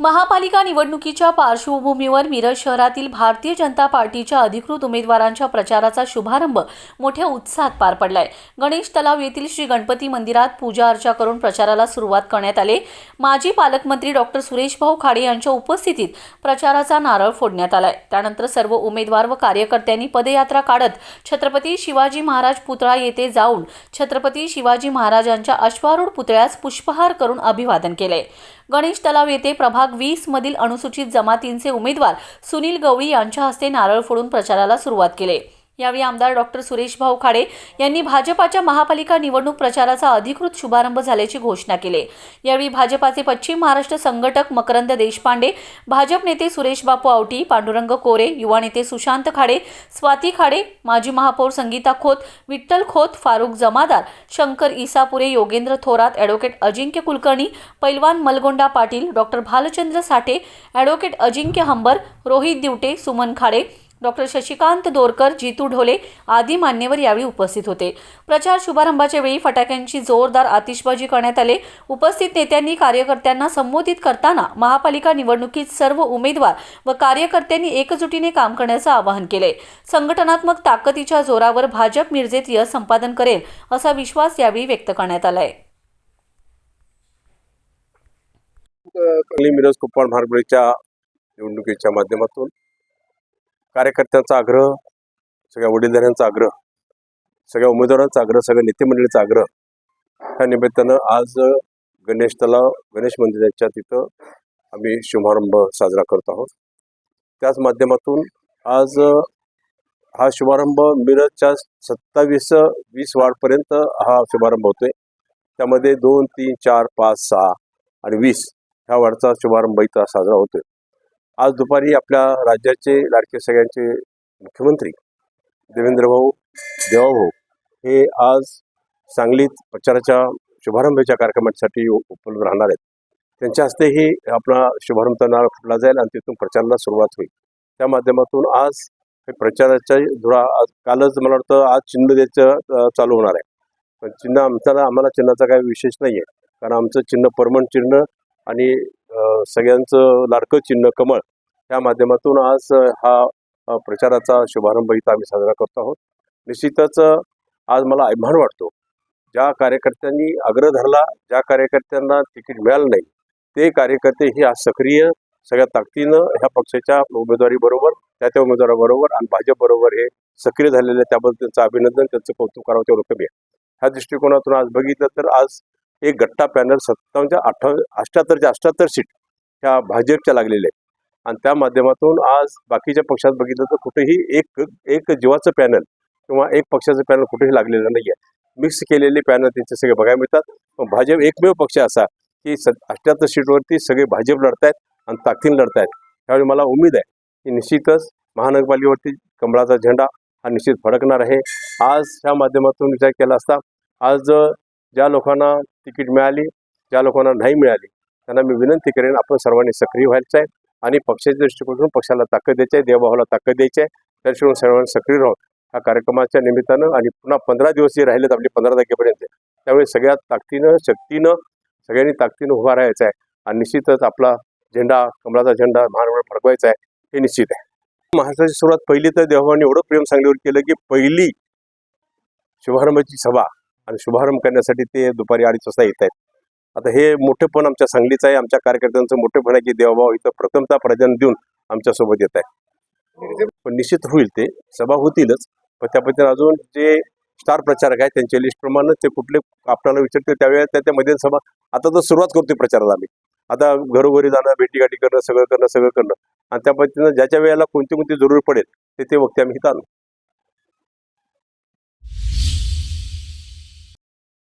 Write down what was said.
महापालिका निवडणुकीच्या पार्श्वभूमीवर मिरज शहरातील भारतीय जनता पार्टीच्या अधिकृत उमेदवारांच्या प्रचाराचा शुभारंभ मोठ्या उत्साहात पार पडलाय. गणेश तलाव येथील श्री गणपती मंदिरात पूजा अर्चा करून प्रचाराला सुरुवात करण्यात आले. माजी पालकमंत्री डॉक्टर सुरेशभाऊ खाडे यांच्या उपस्थितीत प्रचाराचा नारळ फोडण्यात आलाय. त्यानंतर सर्व उमेदवार व कार्यकर्त्यांनी पदयात्रा काढत छत्रपती शिवाजी महाराज पुतळा येथे जाऊन छत्रपती शिवाजी महाराजांच्या अश्वारूढ पुतळ्यास पुष्पहार करून अभिवादन केले गणेश तलाव येथे प्रभाग वीस मधील अनुसूचित जमातींचे उमेदवार सुनील गवळी यांच्या हस्ते नारळ फोडून प्रचाराला सुरुवात केली. यावेळी आमदार डॉक्टर सुरेश भाऊ खाडे यांनी भाजपाच्या महापालिका निवडणूक प्रचाराचा अधिकृत शुभारंभ झाल्याची घोषणा केली. यावेळी भाजपाचे पश्चिम महाराष्ट्र संघटक मकरंद देशपांडे भाजप नेते सुरेश बापू आवटी पांडुरंग कोरे युवा नेते सुशांत खाडे स्वाती खाडे माजी महापौर संगीता खोत विठ्ठल खोत फारुख जमादार शंकर इसापुरे योगेंद्र थोरात ॲडव्होकेट अजिंक्य कुलकर्णी पैलवान Malgonda Patil doctor Bhalchandra Sathe advocate Ajinkya Hambar Rohit Divte Suman Khade doctor Shashikant Dorkar Jitu Dhole आदी मान्यवर यावेळी उपस्थित होते. प्रचार शुभारंभाच्या वेळी फटाक्यांची जोरदार आतिषबाजी करण्यात आले. उपस्थित नेत्यांनी कार्यकर्त्यांना संबोधित करताना महापालिका निवडणुकीत सर्व उमेदवार व कार्यकर्त्यांनी एकजुटीने काम करण्याचं आवाहन केले. संघटनात्मक ताकदीच्या जोरावर भाजप मिरजेत यश संपादन करेल असा विश्वास यावेळी व्यक्त करण्यात आलाय. निवडणुकीच्या माध्यमातून. कार्यकर्त्यांचा आग्रह सगळ्या वडीलधाऱ्यांचा आग्रह सगळ्या उमेदवारांचा आग्रह सगळ्या नेतेमंडळीचा आग्रह त्या निमित्तानं आज गणेश तलाव गणेश मंदिराच्या तिथं आम्ही शुभारंभ साजरा करत आहोत. त्याच माध्यमातून आज हा शुभारंभ मिरजच्या सत्तावीस वीस वार्डपर्यंत हा शुभारंभ होतोय. त्यामध्ये दोन तीन चार पाच सहा आणि वीस ह्या वार्डचा शुभारंभ इथं साजरा होतोय. आज दुपारी आपल्या राज्याचे लाडके सगळ्यांचे मुख्यमंत्री देवेंद्रभाऊ देवाभाऊ हे आज सांगलीत प्रचाराच्या शुभारंभाच्या कार्यक्रमासाठी उपलब्ध राहणार आहेत. त्यांच्या हस्ते ही आपला शुभारंभ नारळ फुटला जाईल आणि तिथून प्रचाराला सुरुवात होईल. त्या माध्यमातून आज हे प्रचाराच्या धुरा आज कालच मला वाटतं आज चिन्ह द्यायचं चालू होणार आहे. पण चिन्ह आमच्याला आम्हाला चिन्हाचा काही विशेष नाही आहे कारण आमचं चिन्ह परमण चिन्ह आणि सगळ्यांचं लाडकं चिन्ह कमळ या माध्यमातून आज हा प्रचाराचा शुभारंभ इथं आम्ही साजरा करतो आहोत. निश्चितच आज मला अभिमान वाटतो ज्या कार्यकर्त्यांनी आग्रह धरला ज्या कार्यकर्त्यांना तिकीट मिळालं नाही ते कार्यकर्ते ही आज सक्रिय सगळ्या ताकदीनं ह्या पक्षाच्या उमेदवारीबरोबर त्या त्या उमेदवाराबरोबर आणि भाजपबरोबर हे सक्रिय झालेले त्याबद्दल त्यांचं अभिनंदन त्यांचं कौतुक करावं तेवढं कमी आहे ह्या दृष्टिकोनातून आज बघितलं तर आज एक गट्टा पॅनल सत्तावन्नच्या अठ्ठा अष्ट्याहत्तरच्या अष्ट्याहत्तर सीट ह्या भाजपच्या लागलेल्या आहेत. आणि त्या माध्यमातून आज बाकीच्या पक्षात बघितलं तर कुठेही एक एक जीवाचं पॅनल किंवा एक पक्षाचं पॅनल कुठेही लागलेलं नाही आहे मिक्स केलेले पॅनल त्यांचे सगळे बघायला मिळतात. पण भाजप एकमेव पक्ष असा की स अष्ट्याहत्तर सीटवरती सगळे भाजप लढतायत आणि ताकदीने लढतायत. त्यावेळी मला उमेद आहे की निश्चितच महानगरपालिकेवरती कमळाचा झेंडा हा निश्चित फडकणार आहे. आज ह्या माध्यमातून विचार केला असता आज ज्या लोकांना तिकीट मिळाली ज्या लोकांना नाही मिळाली त्यांना मी विनंती करेन आपण सर्वांनी सक्रिय व्हायचं आहे आणि पक्षाच्या दृष्टिकोनातून पक्षाला ताकद द्यायची आहे देवभावाला ताकद द्यायची आहे. त्या दृष्टिकोन सर्वांनी सक्रिय राहून ह्या कार्यक्रमाच्या निमित्तानं आणि पुन्हा पंधरा दिवस जे राहिलेत आपले पंधरा तारखेपर्यंत. त्यावेळी सगळ्या ताकदीनं शक्तीनं सगळ्यांनी ताकदीनं उभा राहायचा आहे आणि निश्चितच आपला झेंडा कमळाचा झेंडा महाराष्ट्रावर फडकवायचा आहे हे निश्चित आहे. महाराष्ट्राची सुरुवात पहिली तर देवभावाने एवढं प्रेम सांगलीवर केलं की पहिली शुभारंभाची सभा आणि शुभारंभ करण्यासाठी ते दुपारी अडीच वाजता येत आहेत. आता हे मोठेपण आमच्या सांगलीचं आहे. आमच्या कार्यकर्त्यांचं मोठेपण आहे की देवभाव इथं प्रथमता प्राधान्य देऊन आमच्यासोबत येत आहे पण निश्चित होईल ते. सभा होतीलच. पण त्या पद्धतीने अजून जे स्टार प्रचारक आहेत त्यांच्या लिस्टप्रमाणे ते कुठले आपल्याला विचारते त्यावेळेस त्या त्यामध्ये सभा आता तर सुरुवात करतोय प्रचाराला आम्ही. आता घरोघरी जाणं भेटीगाठी करणं सगळं करणं सगळं करणं. आणि त्या पद्धतीनं ज्याच्या वेळेला कोणती कोणती जरूर पडेल ते ते वक्ते आम्ही इथं आणू.